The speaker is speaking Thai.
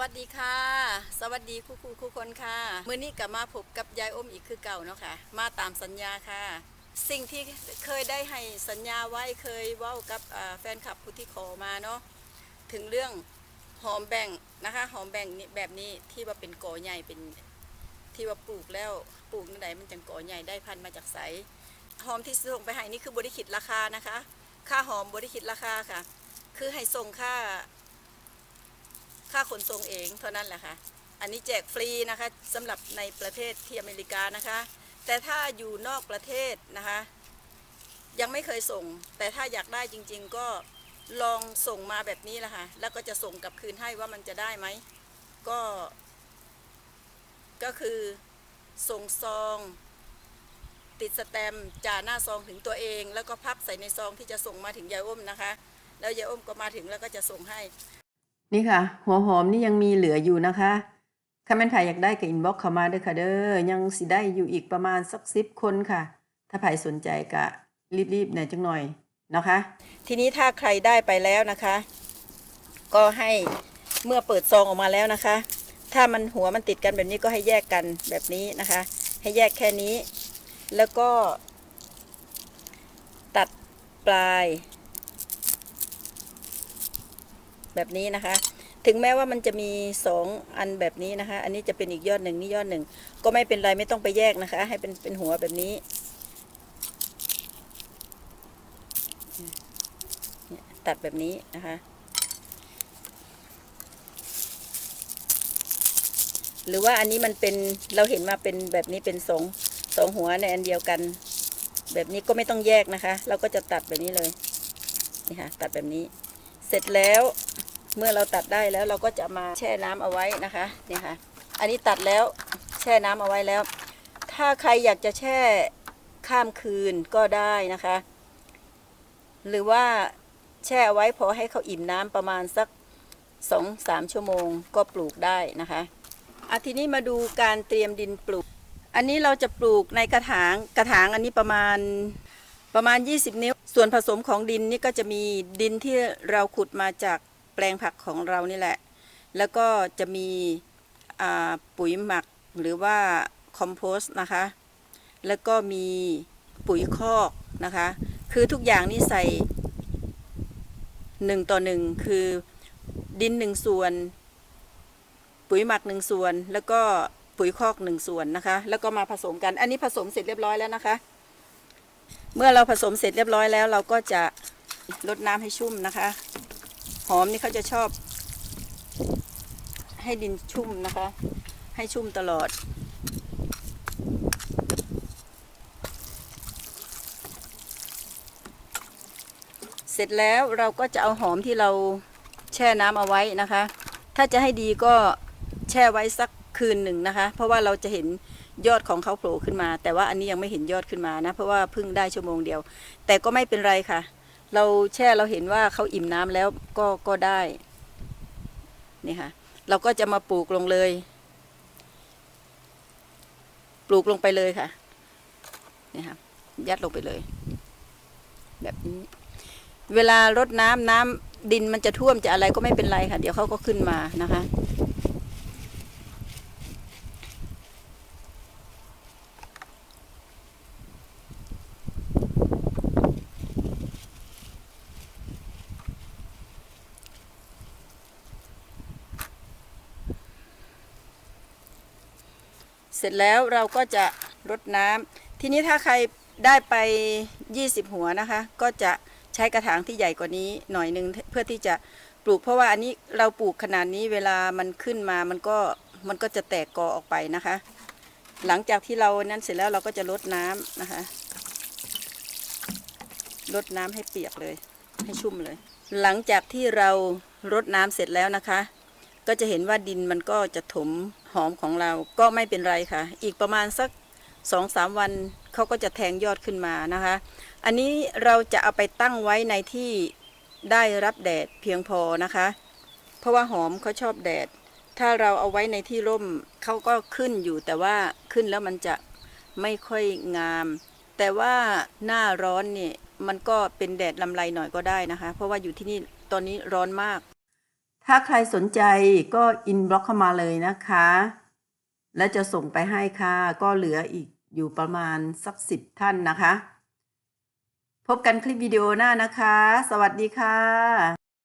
วัสดีค่ะ สวัสดีคู่คู่คู่คนค่ะมื้อนี้กลับมาพบกับยายอมอีกคือเก่าเนาะค่ะ มาตามสัญญาค่ะ สิ่งที่เคยได้ให้สัญญาไว้เคยเว้ากับแฟนคลับผู้ที่ขอมาเนาะถึงเรื่องหอมแบ่งนะคะหอมแบ่งแบบนี้ที่ว่าเป็นกอใหญ่เป็นที่ว่าปลูกแล้วปลูกนั่นใดมันจังกอใหญ่ได้พันธุ์มาจากไสหอมที่ส่งไปให้นี่คือบริคิดราคานะคะ ค่าหอมบริคิดราคาค่ะ คือให้ส่งค่า ขนส่งเองเท่านั้นแหละค่ะ อันนี้แจกฟรีนะคะสำหรับในประเทศที่อเมริกานะคะ แต่ถ้าอยู่นอกประเทศนะคะ ยังไม่เคยส่ง แต่ถ้าอยากได้จริง ๆ ก็ลองส่งมาแบบนี้แหละค่ะ แล้วก็จะส่งกลับคืนให้ว่ามันจะได้ไหม ก็ ก็คือส่งซองติดสแตมจ่าหน้าซองถึงตัวเอง แล้วก็พับใส่ในซองที่จะส่งมาถึงยายอ้มนะคะ แล้วยายอ้มก็มาถึงแล้วก็จะส่งให้ นี่ค่ะ หัวหอมนี่ยังมีเหลืออยู่นะคะถ้าแม่นไผอยากได้ก็อินบ็อกเข้ามาเด้อค่ะเด้อยังสิได้อยู่อีกประมาณสักสิบคนค่ะ ถ้าไผสนใจก็รีบๆหน่อยจังหน่อยนะคะ ทีนี้ถ้าใครได้ไปแล้วนะคะ ก็ให้เมื่อเปิดซองออกมาแล้วนะคะ ถ้ามันหัวมันติดกันแบบนี้ก็ให้แยกกันแบบนี้นะคะ ให้แยกแค่นี้ แล้วก็ ตัดปลาย แบบนี้นะคะ ถึงแม้ว่ามันจะมีสองอันแบบนี้นะคะ อันนี้จะเป็นอีกยอดหนึ่งนี่ยอดหนึ่งก็ไม่เป็นไรไม่ต้องไปแยกนะคะ ให้เป็นเป็นหัวแบบนี้เนี่ยตัดแบบนี้นะคะ หรือว่าอันนี้มันเป็นเราเห็นมาเป็นแบบนี้เป็นสองสองหัวในอันเดียวกัน แบบนี้ก็ไม่ต้องแยกนะคะ เราก็จะตัดแบบนี้เลยนี่ค่ะตัดแบบนี้ เสร็จแล้ว เมื่อเราตัดได้แล้วเราก็จะมาแช่น้ำเอาไว้นะคะนี่ค่ะ อันนี้ตัดแล้วแช่น้ำเอาไว้แล้ว ถ้าใครอยากจะแช่ข้ามคืนก็ได้นะคะ หรือว่าแช่เอาไว้พอให้เขาอิ่มน้ำประมาณสักสองสามชั่วโมงก็ปลูกได้นะคะอาทีนี้มาดูการเตรียมดินปลูก อันนี้เราจะปลูกในกระถางกระถางอันนี้ประมาณประมาณ 20 นิ้ว ส่วนผสมของดินนี่ก็จะมีดินที่เราขุดมาจาก แปลงผักของเรานี่แหละ แล้วก็จะมีปุ๋ยหมักหรือว่าคอมโพสต์นะคะ แล้วก็มีปุ๋ยคอกนะคะ คือทุกอย่างนี่ใส่หนึ่งต่อหนึ่งคือดินหนึ่งส่วน ปุ๋ยหมักหนึ่งส่วน แล้วก็ปุ๋ยคอกหนึ่งส่วนนะคะ แล้วก็มาผสมกัน อันนี้ผสมเสร็จเรียบร้อยแล้วนะคะ เมื่อเราผสมเสร็จเรียบร้อยแล้ว เราก็จะลดน้ำให้ชุ่มนะคะ หอมนี่เขาจะชอบ ให้ดินชุ่มนะคะ ให้ชุ่มตลอด เสร็จแล้วเราก็จะเอาหอมที่เราแช่น้ำเอาไว้นะคะ ถ้าจะให้ดีก็แช่ไว้สักคืนหนึ่งนะคะ เพราะว่าเราจะเห็นยอดของเขาโผล่ขึ้นมา แต่ว่าอันนี้ยังไม่เห็นยอดขึ้นมานะ เพราะว่าเพิ่งได้ชั่วโมงเดียว แต่ก็ไม่เป็นไรค่ะ เราแช่เราเห็นว่าเขาอิ่มน้ำแล้วก็ก็ได้นี่ค่ะเราก็จะมาปลูกลงเลย ปลูกลงไปเลยค่ะนี่ค่ะยัดลงไปเลย แบบนี้ เวลารดน้ำน้ำดินมันจะท่วมจะอะไรก็ไม่เป็นไรค่ะ เดี๋ยวเขาก็ขึ้นมานะคะ เสร็จแล้วเราก็จะรดน้ำทีนี้ถ้าใครได้ไป 20 หัวนะคะ ก็จะใช้กระถางที่ใหญ่กว่านี้หน่อยหนึงเพื่อที่จะปลูกเพราะว่าอันนี้เราปลูกขนาดนี้เวลามันขึ้นมามันก็มันก็จะแตกกอออกไปนะคะ หลังจากที่เรานั้นเสร็จแล้วเราก็จะลดน้ำนะคะลดน้ำให้เปียกเลย ให้ชุ่มเลย หลังจากที่เรารดน้ำเสร็จแล้วนะคะ ก็จะเห็นว่าดินมันก็จะถม หอมของเราก็ไม่เป็นไรค่ะ อีกประมาณสักสองสามวันเขาก็จะแทงยอดขึ้นมานะคะ อันนี้เราจะเอาไปตั้งไว้ในที่ได้รับแดดเพียงพอนะคะ เพราะว่าหอมเขาชอบแดด ถ้าเราเอาไว้ในที่ร่มเขาก็ขึ้นอยู่แต่ว่าขึ้นแล้วมันจะไม่ค่อยงาม แต่ว่าหน้าร้อนนี่มันก็เป็นแดดลำไรหน่อยก็ได้นะคะ เพราะว่าอยู่ที่นี่ตอนนี้ร้อนมาก ถ้าใครสนใจก็อินบล็อกเข้ามาเลยนะคะ และจะส่งไปให้ค่ะ ก็เหลืออีกอยู่ประมาณสักสิบท่านนะคะ พบกันคลิปวิดีโอหน้านะคะ สวัสดีค่ะ